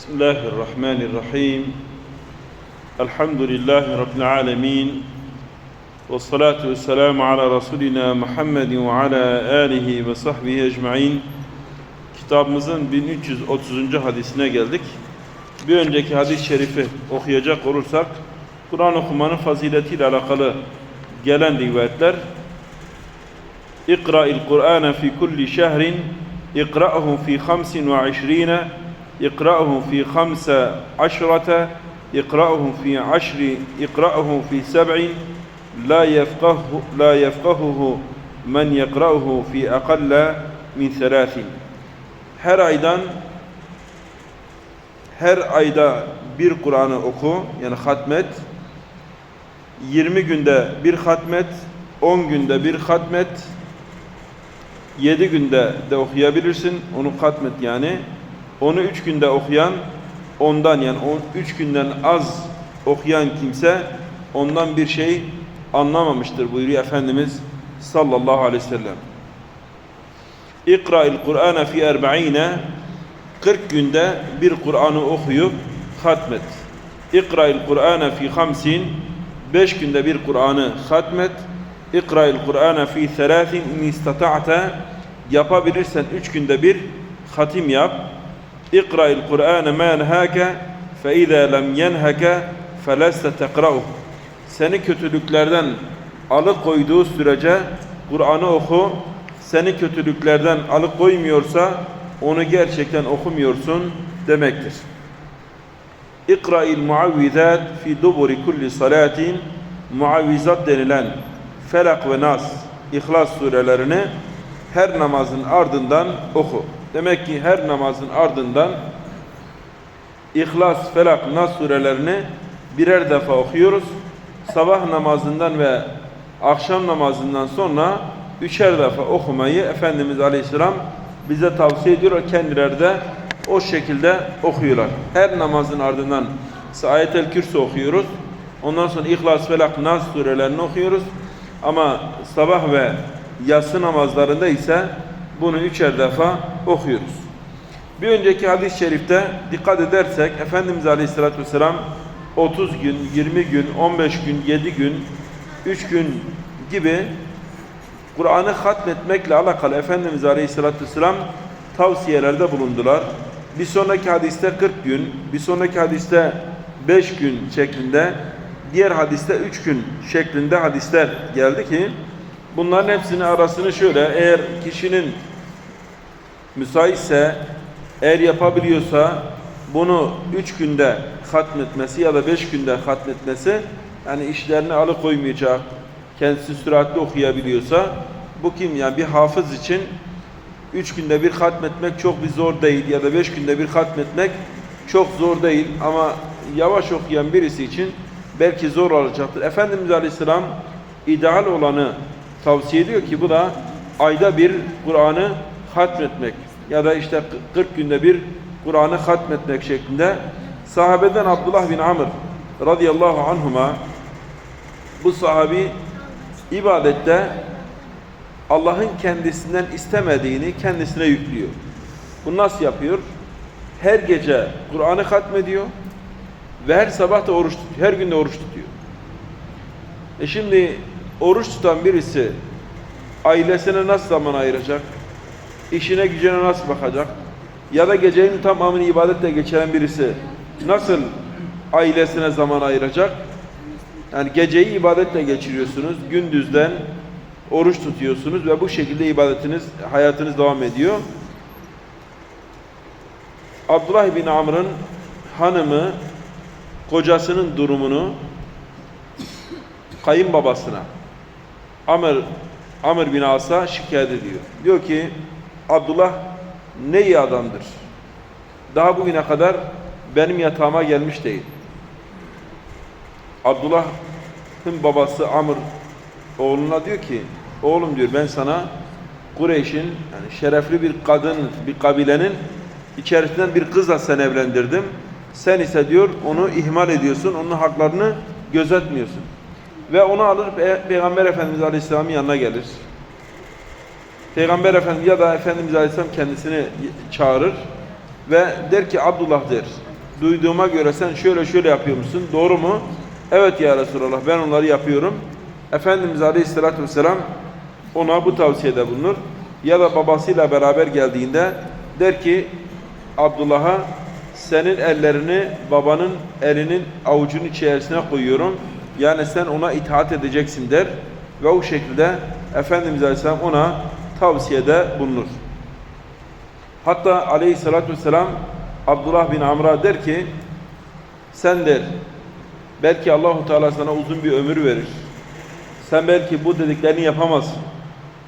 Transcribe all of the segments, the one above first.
بسم الله الرحمن الرحيم الحمد لله رب العالمين والصلاة والسلام على رسولنا Muhammed وعلى آله ve sahbihi ecmaîn. Kitabımızın 1330. hadisine geldik. Bir önceki hadis-i şerifi okuyacak olursak Kur'an okumanın faziletiyle alakalı gelen rivayetler İkra'il Kur'ane fi kulli şehrin İkra'hu fi 25 اقرأه في خمس عشرة اقرأه في عشر اقرأه في سبع لا يفقه لا يفقهه من يقرأه في أقل من ثلاث her aydan her ayda bir Kur'an'ı oku yani hatmet 20 günde bir hatmet 10 günde bir hatmet 7 günde de okuyabilirsin onu hatmet yani onu üç günde okuyan ondan yani on, üç günden az okuyan kimse ondan bir şey anlamamıştır buyuruyor Efendimiz sallallahu aleyhi ve sellem. İkra'il Kur'ane fi erba'ine 40 günde bir Kur'an'ı okuyup hatmet. İkra'il Kur'ane fi hamsin 5 günde bir Kur'an'ı hatmet. İkra'il Kur'ane fi thelâthin in istata'te yapabilirsen 3 günde bir hatim yap. اقرأ القرآن ما ينهاك فإذا لم ينهك فلست تقرأه Seni kötülüklerden alıkoyduğu sürece Kur'an'ı oku. Seni kötülüklerden alıkoymuyorsa onu gerçekten okumuyorsun demektir. İkra'il muavvizat fi duburi kulli salatin muavvizat denilen Felak ve Nas, İhlas surelerini her namazın ardından oku. Demek ki her namazın ardından İhlas, Felak, Nas surelerini birer defa okuyoruz. Sabah namazından ve akşam namazından sonra üçer defa okumayı Efendimiz Aleyhisselam bize tavsiye ediyor. Kendileri de o şekilde okuyorlar. Her namazın ardından Ayet-el Kürsü okuyoruz. Ondan sonra İhlas, Felak, Nas surelerini okuyoruz. Ama sabah ve yatsı namazlarında ise bunu üçer defa okuyoruz. Bir önceki hadis-i şerifte dikkat edersek Efendimiz Aleyhisselatü Vesselam 30 gün, 20 gün, 15 gün, 7 gün, 3 gün gibi Kur'an'ı hatmetmekle alakalı Efendimiz Aleyhisselatü Vesselam tavsiyelerde bulundular. Bir sonraki hadiste 40 gün, bir sonraki hadiste 5 gün şeklinde, diğer hadiste 3 gün şeklinde hadisler geldi ki bunların hepsinin arasını şöyle eğer kişinin müsaitse, eğer yapabiliyorsa bunu üç günde hatmetmesi ya da beş günde hatmetmesi, yani işlerini alıkoymayacak, kendisi süratli okuyabiliyorsa, bu kim? Yani bir hafız için üç günde bir hatmetmek çok bir zor değil ya da beş günde bir hatmetmek çok zor değil ama yavaş okuyan birisi için belki zor olacaktır. Efendimiz Aleyhisselam ideal olanı tavsiye ediyor ki bu da ayda bir Kur'an'ı hatmetmek ya da işte 40 günde bir Kur'an'ı hatmetmek şeklinde sahabeden Abdullah bin Amr radıyallahu anhuma bu sahabi ibadette Allah'ın kendisinden istemediğini kendisine yüklüyor. Bu nasıl yapıyor? Her gece Kur'an'ı hatmediyor ve her sabah da oruç tutuyor. Her günde oruç tutuyor. E şimdi oruç tutan birisi ailesine nasıl zaman ayıracak? İşine gücüne nasıl bakacak? Ya da gecenin tamamını ibadetle geçiren birisi nasıl ailesine zaman ayıracak? Yani geceyi ibadetle geçiriyorsunuz. Gündüzden oruç tutuyorsunuz ve bu şekilde ibadetiniz, hayatınız devam ediyor. Abdullah bin Amr'ın hanımı kocasının durumunu kayınbabasına Amr Amr bin As'a şikayet ediyor. Diyor ki Abdullah ne iyi adamdır. Daha bugüne kadar benim yatağıma gelmiş değil. Abdullah'ın babası Amr oğluna diyor ki oğlum diyor ben sana Kureyş'in yani şerefli bir kadın, bir kabilenin içerisinden bir kızla sen evlendirdim. Sen ise diyor onu ihmal ediyorsun, onun haklarını gözetmiyorsun. Ve onu alır Peygamber Efendimiz Aleyhisselam'ın yanına gelir. Peygamber Efendimiz ya da Efendimiz Aleyhisselam kendisini çağırır ve der ki Abdullah der. duyduğuma göre sen şöyle şöyle yapıyormuşsun. Doğru mu? Evet ya Resulallah ben onları yapıyorum. Efendimiz Aleyhisselatü Vesselam ona bu tavsiyede bulunur. Ya da babasıyla beraber geldiğinde der ki Abdullah'a senin ellerini babanın elinin avucunun içerisine koyuyorum. Yani sen ona itaat edeceksin der. Ve o şekilde Efendimiz Aleyhisselam ona tavsiyede bulunur. Hatta aleyhissalatü vesselam Abdullah bin Amr'a der ki sen der belki Allahu Teala sana uzun bir ömür verir. Sen belki bu dediklerini yapamazsın.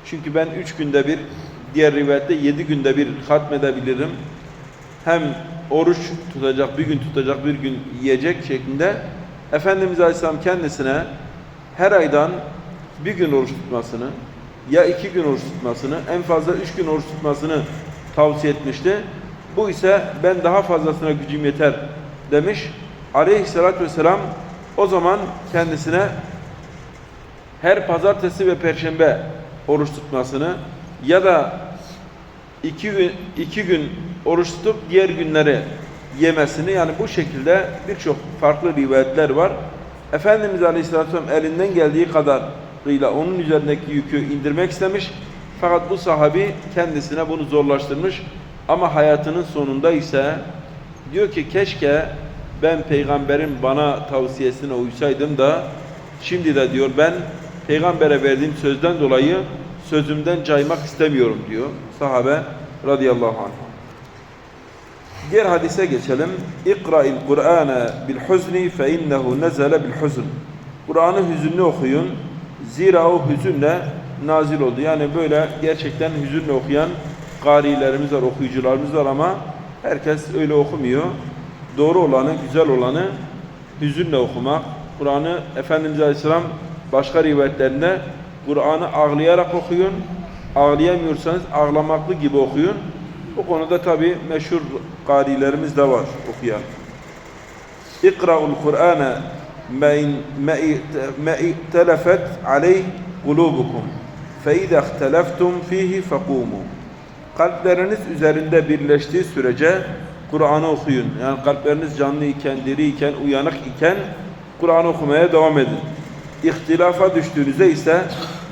Çünkü ben üç günde bir diğer rivayette yedi günde bir hatmedebilirim. Hem oruç tutacak, bir gün tutacak, bir gün yiyecek şeklinde Efendimiz Aleyhisselam kendisine her aydan bir gün oruç tutmasını ya iki gün oruç tutmasını en fazla üç gün oruç tutmasını tavsiye etmişti. Bu ise ben daha fazlasına gücüm yeter demiş. Aleyhissalatü vesselam o zaman kendisine her pazartesi ve perşembe oruç tutmasını ya da iki gün, iki gün oruç tutup diğer günleri yemesini yani bu şekilde birçok farklı rivayetler var. Efendimiz Aleyhisselatü Vesselam elinden geldiği kadarıyla onun üzerindeki yükü indirmek istemiş. Fakat bu sahabi kendisine bunu zorlaştırmış. Ama hayatının sonunda ise diyor ki keşke ben peygamberin bana tavsiyesine uysaydım da şimdi de diyor ben peygambere verdiğim sözden dolayı sözümden caymak istemiyorum diyor sahabe radıyallahu anh. Diğer hadise geçelim. İkra'il Kur'ane bil huzni fe innehu nezele bil huzn. Kur'an'ı hüzünlü okuyun. Zira o hüzünle nazil oldu. Yani böyle gerçekten hüzünle okuyan garilerimiz var, okuyucularımız var ama herkes öyle okumuyor. Doğru olanı, güzel olanı hüzünle okumak. Kur'an'ı Efendimiz Aleyhisselam başka rivayetlerinde Kur'an'ı ağlayarak okuyun. Ağlayamıyorsanız ağlamaklı gibi okuyun. Bu konuda tabi meşhur garilerimiz de var okuyan. İkra'ul Kur'ane telefet aleyh kulubukum fe izâ ihteleftum fihi fekumu. Kalpleriniz üzerinde birleştiği sürece Kur'an'ı okuyun. Yani kalpleriniz canlı iken, diri iken, uyanık iken Kur'an okumaya devam edin. İhtilafa düştüğünüzde ise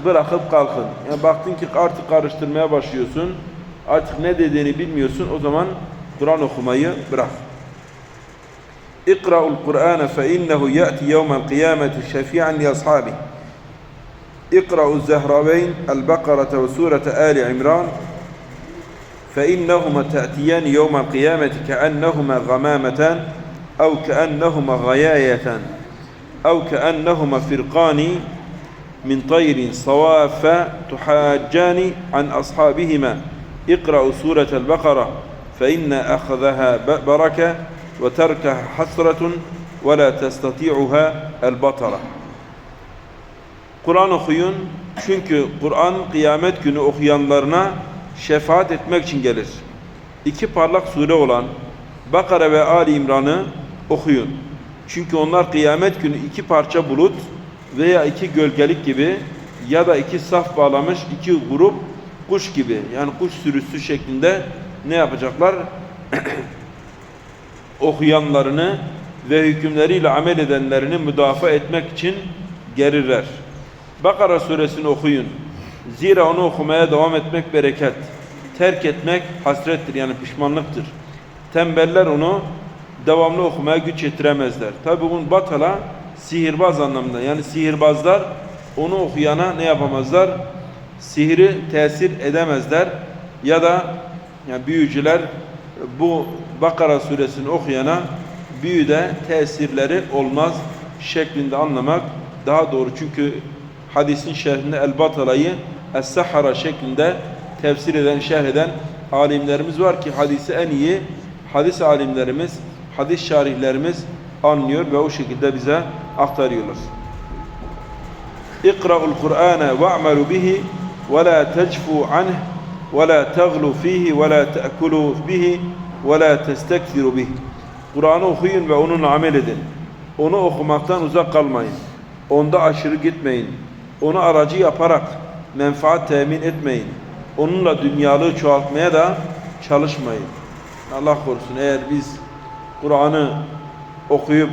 bırakıp kalkın. Yani baktın ki artık karıştırmaya başlıyorsun. Artık ne dediğini bilmiyorsun. O zaman Kur'an okumayı bırak. اقرأوا القرآن فإنه يأتي يوم القيامة شفيعا لأصحابه. اقرأوا الزهراوين البقرة وسورة آل عمران فإنهما تأتيان يوم القيامة كأنهما غمامتان أو كأنهما غيايتان أو كأنهما فرقان من طير صواف تحاجان عن أصحابهما. اقرأوا سورة البقرة فإن أخذها بركة وتركها حسرة ولا تستطيعها البطرة Kur'an okuyun çünkü Kur'an kıyamet günü okuyanlarına şefaat etmek için gelir. İki parlak sure olan Bakara ve Ali İmran'ı okuyun. Çünkü onlar kıyamet günü iki parça bulut veya iki gölgelik gibi ya da iki saf bağlamış iki grup kuş gibi yani kuş sürüsü şeklinde ne yapacaklar? Okuyanlarını ve hükümleriyle amel edenlerini müdafaa etmek için gelirler. Bakara suresini okuyun. Zira onu okumaya devam etmek bereket. Terk etmek hasrettir yani pişmanlıktır. Tembeller onu devamlı okumaya güç yetiremezler. Tabi bunun batala sihirbaz anlamında. Yani sihirbazlar onu okuyana ne yapamazlar? Sihri tesir edemezler. Ya da yani büyücüler bu Bakara suresini okuyana büyüde tesirleri olmaz şeklinde anlamak daha doğru. Çünkü hadisin şerhinde el-batalayı es-sahara şeklinde tefsir eden, şerh eden alimlerimiz var ki hadisi en iyi hadis alimlerimiz, hadis şarihlerimiz anlıyor ve o şekilde bize aktarıyorlar. İkra'ul Kur'ane ve'melu bihi ve la tecfu anh ve la teglu fihi ve la bihi ve la testekfiru bihi. Kur'an'ı okuyun ve onunla amel edin. Onu okumaktan uzak kalmayın. Onda aşırı gitmeyin. Onu aracı yaparak menfaat temin etmeyin. Onunla dünyalığı çoğaltmaya da çalışmayın. Allah korusun eğer biz Kur'an'ı okuyup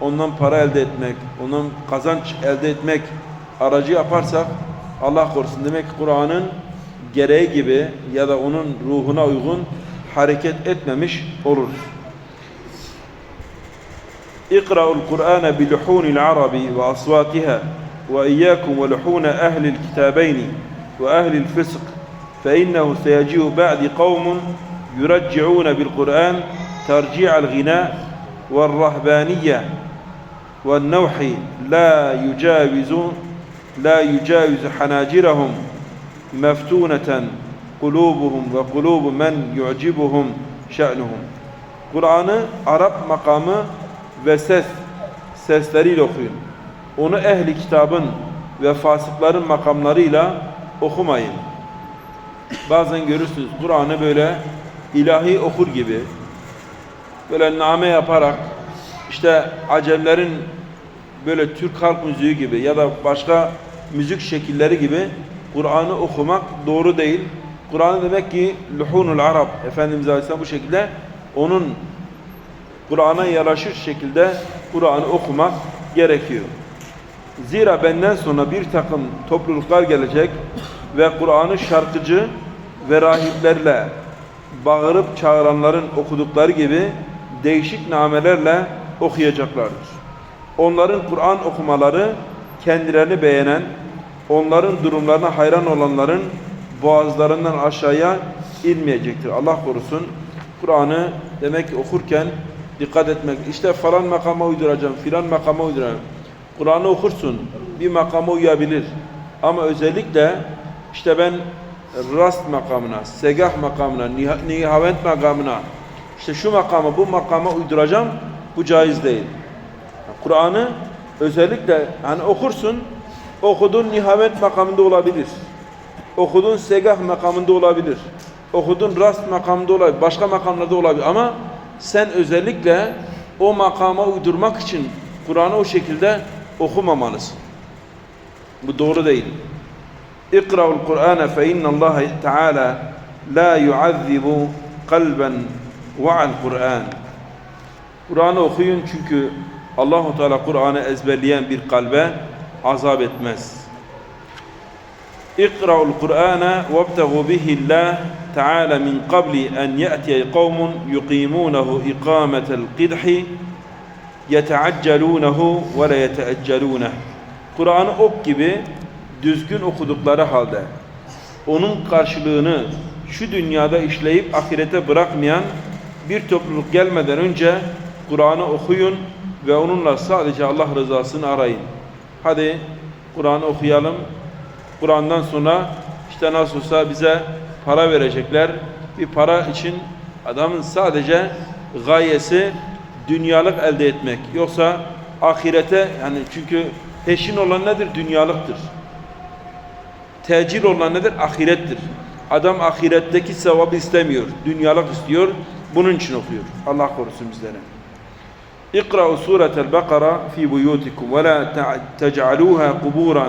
ondan para elde etmek, ondan kazanç elde etmek aracı yaparsak Allah korusun demek Kur'an'ın gereği gibi ya da onun ruhuna uygun hareket etmemiş oluruz. اقرأوا القرآن بلحون العرب وأصواتها وإياكم ولحون أهل الكتابين وأهل الفسق فإنه سيجيء بعد قوم يرجعون بالقرآن ترجيع الغناء والرهبانية والنوح لا يجاوز لا يجاوز حناجرهم مفتونة kulubuhum ve kulubu men yu'cibuhum şe'nuhum. Kur'an'ı Arap makamı ve ses sesleriyle okuyun. Onu ehli kitabın ve fasıkların makamlarıyla okumayın. Bazen görürsünüz Kur'an'ı böyle ilahi okur gibi böyle name yaparak işte Acemlerin böyle Türk halk müziği gibi ya da başka müzik şekilleri gibi Kur'an'ı okumak doğru değil. Kur'an'ı demek ki luhunul Arap Efendimiz Aleyhisselam bu şekilde onun Kur'an'a yaraşır şekilde Kur'an'ı okumak gerekiyor. Zira benden sonra bir takım topluluklar gelecek ve Kur'an'ı şarkıcı ve rahiplerle bağırıp çağıranların okudukları gibi değişik namelerle okuyacaklardır. Onların Kur'an okumaları kendilerini beğenen, onların durumlarına hayran olanların boğazlarından aşağıya inmeyecektir. Allah korusun. Kur'an'ı demek ki okurken dikkat etmek. İşte falan makama uyduracağım, filan makama uyduracağım. Kur'an'ı okursun, bir makama uyabilir. Ama özellikle işte ben rast makamına, segah makamına, niha- nihavent makamına, işte şu makama, bu makama uyduracağım, bu caiz değil. Kur'an'ı özellikle hani okursun, okudun nihavent makamında olabilir. Okudun segah makamında olabilir. Okudun rast makamında olabilir. Başka makamlarda olabilir. Ama sen özellikle o makama uydurmak için Kur'an'ı o şekilde okumamalısın. Bu doğru değil. İkra'ul Kur'ane fe innallaha teala la yuazzibu kalben ve'al Kur'an. Kur'an'ı okuyun çünkü Allahu Teala Kur'an'ı ezberleyen bir kalbe azap etmez. اقرأوا القرآن وابتغوا به الله تعالى من قبل أن يأتي قوم يقيمونه إقامة القدح يتعجلونه ولا يتأجلونه Kur'an'ı ok gibi düzgün okudukları halde onun karşılığını şu dünyada işleyip ahirete bırakmayan bir topluluk gelmeden önce Kur'an'ı okuyun ve onunla sadece Allah rızasını arayın. Hadi Kur'an'ı okuyalım. Kur'an'dan sonra işte nasıl olsa bize para verecekler. Bir para için adamın sadece gayesi dünyalık elde etmek. Yoksa ahirete yani çünkü peşin olan nedir? Dünyalıktır. Tecil olan nedir? Ahirettir. Adam ahiretteki sevabı istemiyor. Dünyalık istiyor. Bunun için okuyor. Allah korusun bizlere. اقرأوا سورة البقرة في بيوتكم ولا تع- تجعلوها قبورا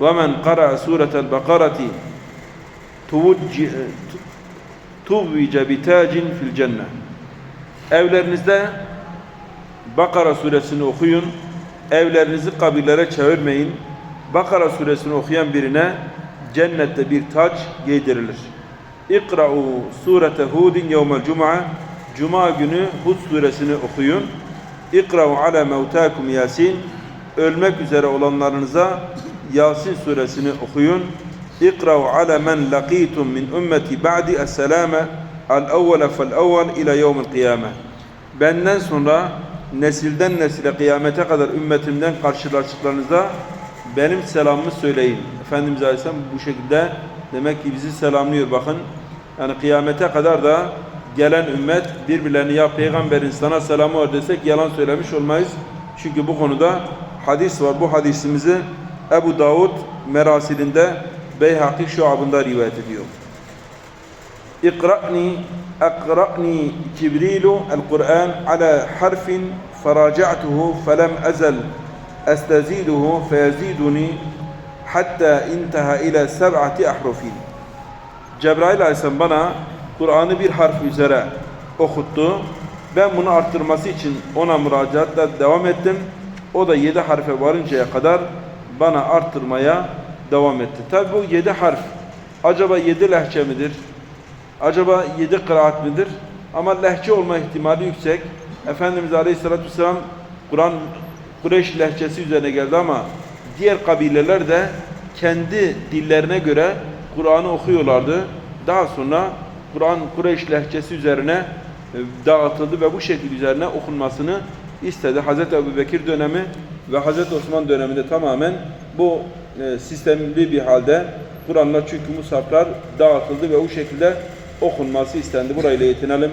ومن قرأ سورة البقرة توج- توج بتاج في الجنة Evlerinizde Bakara suresini okuyun. Evlerinizi kabirlere çevirmeyin. Bakara suresini okuyan birine cennette bir taç giydirilir. İkra'u surete Hudin yevmel cuma. Cuma günü Hud suresini okuyun. İkra'u ala mevtakum Yasin. Ölmek üzere olanlarınıza Yasin suresini okuyun. İkra'u ala men laqitum min ümmeti ba'di es-selame el-evvele fel-evvel ila yevmil kıyame. Benden sonra nesilden nesile kıyamete kadar ümmetimden karşılaştıklarınızda benim selamımı söyleyin. Efendimiz Aleyhisselam bu şekilde demek ki bizi selamlıyor bakın. Yani kıyamete kadar da gelen ümmet birbirlerini ya peygamberin sana selamı var desek yalan söylemiş olmayız. Çünkü bu konuda hadis var. Bu hadisimizi Ebu Davud merasilinde Beyhaki şuabında rivayet ediyor. اقرأني أقرأني جبريل القرآن على حرف فراجعته فلم أزل أستزيده فيزيدني حتى انتهى إلى سبعة أحرف Cebrail Aleyhisselam bana Kur'an'ı bir harf üzere okuttu. Ben bunu arttırması için ona müracaatla devam ettim. O da 7 harfe varıncaya kadar bana arttırmaya devam etti. Tabi bu 7 harf acaba 7 lehçe midir? Acaba 7 kıraat midir? Ama lehçe olma ihtimali yüksek. Efendimiz Aleyhisselatü Vesselam Kur'an Kureyş lehçesi üzerine geldi ama diğer kabileler de kendi dillerine göre Kur'an'ı okuyorlardı. Daha sonra Kur'an Kureyş lehçesi üzerine e, dağıtıldı ve bu şekil üzerine okunmasını istedi. Hazreti Ebubekir dönemi ve Hazreti Osman döneminde tamamen bu e, sistemli bir halde Kur'anlar çünkü musaflar dağıtıldı ve bu şekilde okunması istendi. Burayla yetinelim.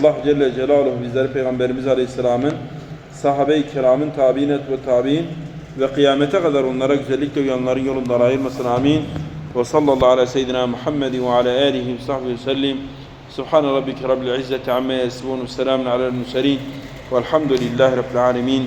Allah Celle Celaluhu bizleri Peygamberimiz Aleyhisselam'ın sahabe-i kiramın tabi'in et ve tabi'in ve kıyamete kadar onlara güzellikle uyanların yolundan ayırmasın. Amin. Ve sallallahu ala seyyidina Muhammedin ve ala alihi ve sahbihi sellim. Subhane rabbike rabbil izzeti amme yasifun selamun alel murselin. Velhamdülillahi rabbil alemin.